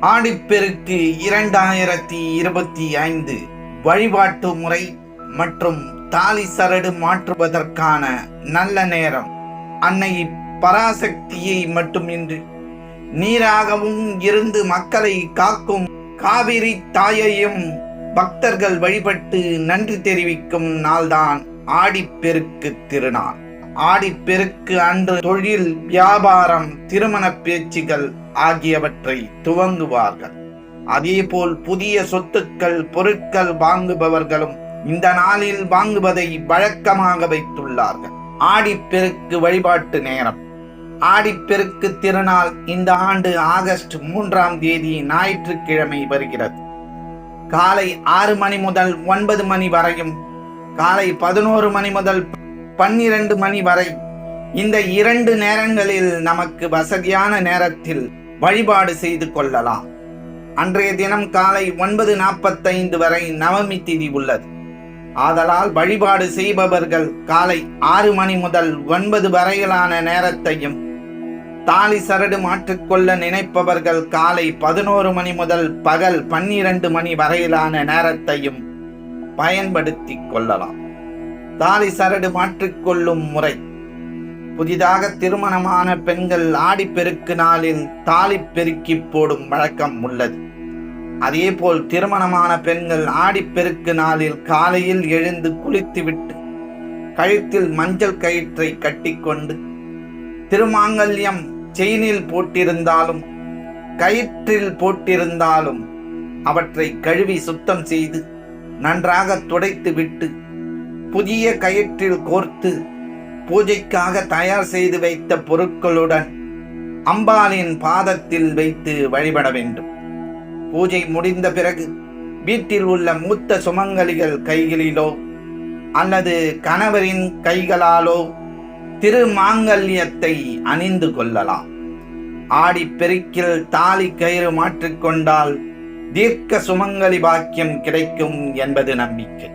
ஆடிப்பெருக்கு இரண்டாயிரத்தி இருபத்தி ஐந்து வழிபாட்டு முறை மற்றும் தாலி சரடு மாற்றுவதற்கான நல்ல நேரம். அன்னை பராசக்தியை மட்டுமின்றி நீராகவும் இருந்து மக்களை காக்கும் காவிரி தாயையும் பக்தர்கள் வழிபட்டு நன்றி தெரிவிக்கும் நாள்தான் ஆடிப்பெருக்கு திருநாள். ஆடிப்பெருக்கு அன்று தொழில் வியாபாரம் திருமண பேச்சுகள் ஆகியவற்றை துவங்குவார்கள். அதேபோல் புதிய சொத்துக்கள் பொருட்கள் வாங்குபவர்களும் இந்த நாளில் வாங்குவதை வழக்கமாக வைத்துள்ளார்கள். ஆடிப்பெருக்கு வழிபாட்டு நேரம். ஆடிப்பெருக்கு திருநாள் இந்த ஆண்டு ஆகஸ்ட் மூன்றாம் தேதி ஞாயிற்றுக்கிழமை வருகிறது. காலை ஆறு மணி முதல் ஒன்பது மணி வரையும் காலை பதினோரு மணி முதல் பன்னிரண்டு மணி வரை. இந்த இரண்டு நேரங்களில் நமக்கு வசதியான நேரத்தில் வழிபாடு செய்து கொள்ளலாம். அன்றைய தினம் காலை ஒன்பது நாற்பத்தைந்து வரை நவமி திதி உள்ளது. ஆதலால் வழிபாடு செய்பவர்கள் காலை ஆறு மணி முதல் ஒன்பது வரையிலான நேரத்தையும் தாலி சரடு மாற்றிக்கொள்ள நினைப்பவர்கள் காலை பதினோரு மணி முதல் பகல் பன்னிரண்டு மணி வரையிலான நேரத்தையும் பயன்படுத்திக் கொள்ளலாம். தாலி சரடு மாற்றிக்கொள்ளும் முறை. புதிதாக திருமணமான பெண்கள் ஆடிப்பெருக்கு நாளில் தாலி பெருக்கி போடும் வழக்கம் உள்ளது. அதேபோல் திருமணமான பெண்கள் ஆடிப்பெருக்கு நாளில் காலையில் எழுந்து குளித்துவிட்டு கழுத்தில் மஞ்சள் கயிற்றை கட்டிக்கொண்டு திருமாங்கல்யம் செயினில் போட்டிருந்தாலும் கயிற்றில் போட்டிருந்தாலும் அவற்றை கழுவி சுத்தம் செய்து நன்றாக துடைத்து விட்டு புதிய கயிற்றில் கோர்த்து பூஜைக்காக தயார் செய்து வைத்த பொருட்களுடன் அம்பாளின் பாதத்தில் வைத்து வழிபட வேண்டும். பூஜை முடிந்த பிறகு வீட்டில் உள்ள மூத்த சுமங்கலிகள் கைகளிலோ அல்லது கணவரின் கைகளாலோ திருமாங்கல்யத்தை அணிந்து கொள்ளலாம். ஆடி பெருக்கில் தாலி கயிறு மாற்றிக்கொண்டால் தீர்க்க சுமங்கலி பாக்கியம் கிடைக்கும் என்பது நம்பிக்கை.